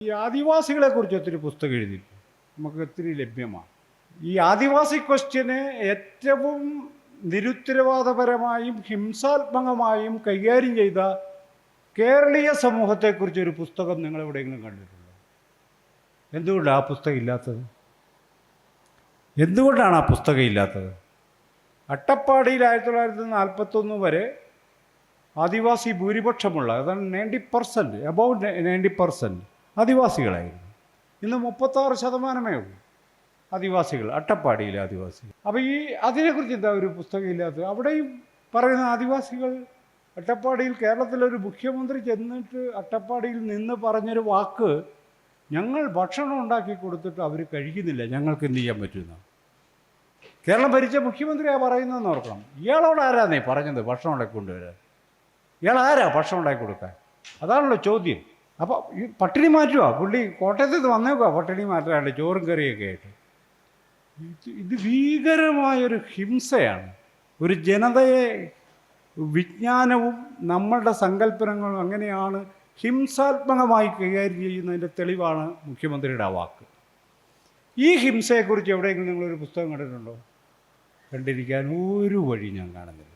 ഈ ആദിവാസികളെ കുറിച്ച് ഒത്തിരി പുസ്തകം എഴുതി നമുക്ക് ഒത്തിരി ലഭ്യമാണ്. ഈ ആദിവാസി ക്വസ്റ്റ്യന് ഏറ്റവും നിരുത്തരവാദപരമായും ഹിംസാത്മകമായും കൈകാര്യം ചെയ്ത കേരളീയ സമൂഹത്തെക്കുറിച്ച് ഒരു പുസ്തകം നിങ്ങൾ എവിടെയെങ്കിലും കണ്ടിട്ടുണ്ടോ? എന്തുകൊണ്ടാണ് ആ പുസ്തകം ഇല്ലാത്തത്? എന്തുകൊണ്ടാണ് ആ പുസ്തകം ഇല്ലാത്തത്? അട്ടപ്പാടിയിൽ ആയിരത്തി തൊള്ളായിരത്തി നാൽപ്പത്തൊന്ന് വരെ ആദിവാസി ഭൂരിപക്ഷമുള്ള അതാണ് ninety percent about ninety percent ആദിവാസികളായിരുന്നു ഇന്ന് മുപ്പത്താറ് ശതമാനമേ ഉള്ളൂ ആദിവാസികൾ അട്ടപ്പാടിയിലെ ആദിവാസികൾ. അപ്പോൾ ഈ അതിനെക്കുറിച്ച് എന്താ ഒരു പുസ്തകം ഇല്ലാത്ത അവിടെയും പറയുന്ന ആദിവാസികൾ അട്ടപ്പാടിയിൽ കേരളത്തിലൊരു മുഖ്യമന്ത്രി ചെന്നിട്ട് അട്ടപ്പാടിയിൽ നിന്ന് പറഞ്ഞൊരു വാക്ക് ഞങ്ങൾ ഭക്ഷണം ഉണ്ടാക്കി കൊടുത്തിട്ട് അവർ കഴിക്കുന്നില്ല ഞങ്ങൾക്ക് എന്ത് ചെയ്യാൻ പറ്റുന്ന? കേരളം ഭരിച്ച മുഖ്യമന്ത്രിയാണ് പറയുന്നതെന്ന് ഓർക്കണം. ഇയാളോട് ആരാന്നേ പറഞ്ഞത് ഭക്ഷണം ഉണ്ടാക്കി കൊണ്ടുവരാൻ? ഇയാൾ ആരാ ഭക്ഷണം ഉണ്ടാക്കി കൊടുക്കാൻ? അതാണല്ലോ ചോദ്യം. അപ്പോൾ ഈ പട്ടിണി മാറ്റുക പുള്ളി കോട്ടയത്ത് നിന്ന് വന്നേക്കുക പട്ടിണി മാറ്റാണ്ട് ചോറും കറിയൊക്കെ ആയിട്ട്. ഇത് ഇത് ഭീകരമായൊരു ഹിംസയാണ്. ഒരു ജനതയെ വിജ്ഞാനവും നമ്മളുടെ സങ്കല്പനങ്ങളും അങ്ങനെയാണ് ഹിംസാത്മകമായി കൈകാര്യം ചെയ്യുന്നതിന്റെ തെളിവാണ് മുഖ്യമന്ത്രിയുടെ ആ വാക്ക്. ഈ ഹിംസയെക്കുറിച്ച് എവിടെയെങ്കിലും നിങ്ങളൊരു പുസ്തകം കണ്ടിട്ടുണ്ടോ? കണ്ടിരിക്കാൻ ഒരു വഴി ഞാൻ കാണുന്നില്ല.